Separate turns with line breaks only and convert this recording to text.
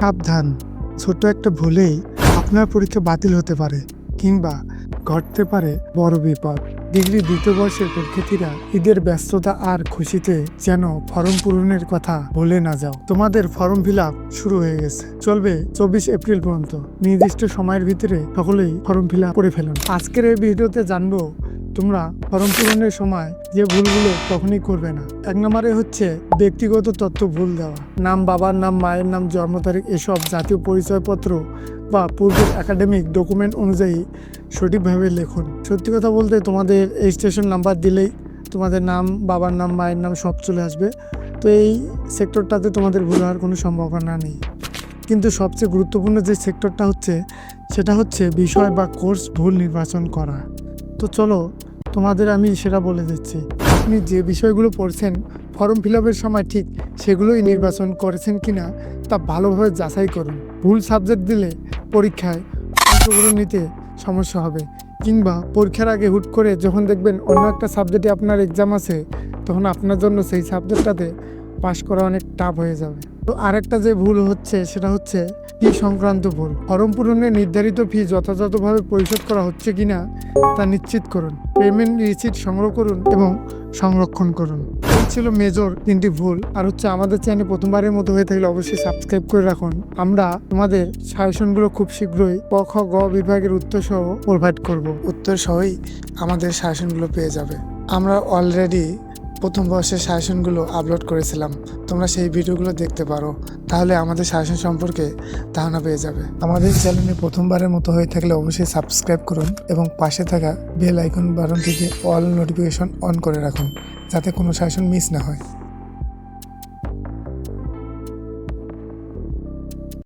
সাবধান। ছোট একটা ভুলেই আপনার পরীক্ষা বাতিল হতে পারে কিংবা ঘটতে পারে বড় বিপদ। ডিগ্রি দ্বিতীয় বর্ষের পরীক্ষার্থীরা ঈদের ব্যস্ততা আর খুশিতে যেন ফর্ম পূরণের কথা ভুলে না যাও। তোমাদের ফর্ম ফিল শুরু হয়ে গেছে। চলবে চব্বিশ এপ্রিল পর্যন্ত। নির্দিষ্ট সময়ের ভিতরে সকলেই ফর্ম ফিল করে ফেলুন। আজকের এই ভিডিওতে জানব তোমরা ফর্ম পূরণের সময় যে ভুলগুলো কখনই করবে না। এক নম্বরে হচ্ছে ব্যক্তিগত তথ্য ভুল দেওয়া। নাম বাবার নাম, মায়ের নাম, জন্ম তারিখ এসব জাতীয় পরিচয়পত্র বা পূর্বের একাডেমিক ডকুমেন্ট অনুযায়ী সঠিকভাবে লেখুন। সত্যি কথা বলতে তোমাদের এই স্টেশন নাম্বার দিলেই তোমাদের নাম, বাবার নাম, মায়ের নাম সব চলে আসবে। তো এই সেক্টরটাতে তোমাদের ভুল হওয়ার কোনো সম্ভাবনা নেই। কিন্তু সবচেয়ে গুরুত্বপূর্ণ যে সেক্টরটা হচ্ছে, সেটা হচ্ছে বিষয় বা কোর্স ভুল নির্বাচন করা। তো চলো, তোমাদের আমি সেটা বলে দিচ্ছি। আপনি যে বিষয়গুলো পড়ছেন ফর্ম ফিল আপের সময় ঠিক সেগুলোই নির্বাচন করেছেন কিনা তা ভালোভাবে যাচাই করুন। ভুল সাবজেক্ট দিলে পরীক্ষায় অংশগ্রহণ নিতে সমস্যা হবে, কিংবা পরীক্ষার আগে হুট করে যখন দেখবেন অন্য একটা সাবজেক্টে আপনার এক্সাম আছে, তখন আপনার জন্য সেই সাবজেক্টটাতে পাশ করা অনেক টাফ হয়ে যাবে। তো আরেকটা যে ভুল হচ্ছে সেটা হচ্ছে ফি সংক্রান্ত ভুল। ফর্ম পূরণে নির্ধারিত ফি যথাযথভাবে পরিশোধ করা হচ্ছে কিনা তা নিশ্চিত করুন, পেমেন্ট রিসিট সংগ্রহ করুন এবং সংরক্ষণ করুন। ছিল মেজর তিনটি ভুল। আর হচ্ছে আমাদের চ্যানেল প্রথমবারের মতো হয়ে থাকলে অবশ্যই সাবস্ক্রাইব করে রাখুন। আমরা তোমাদের সাজেশনগুলো খুব শীঘ্রই ক খ, গ বিভাগের উত্তর সহ প্রোভাইড করব। উত্তর সহই আমাদের সাজেশনগুলো পেয়ে যাবে। আমরা অলরেডি প্রথম বয়সের সাজেশনগুলো আপলোড করেছিলাম। তোমরা সেই ভিডিওগুলো দেখতে পারো। তাহলে আমাদের শাসন সম্পর্কে ধারণা পেয়ে যাবে। আমাদের চ্যানেলে প্রথমবারের মতো হয়ে থাকলে অবশ্যই সাবস্ক্রাইব করুন এবং পাশে থাকা বেল আইকন বাটনটিকে অল নোটিফিকেশন অন করে রাখুন, যাতে কোনো শাসন মিস না হয়।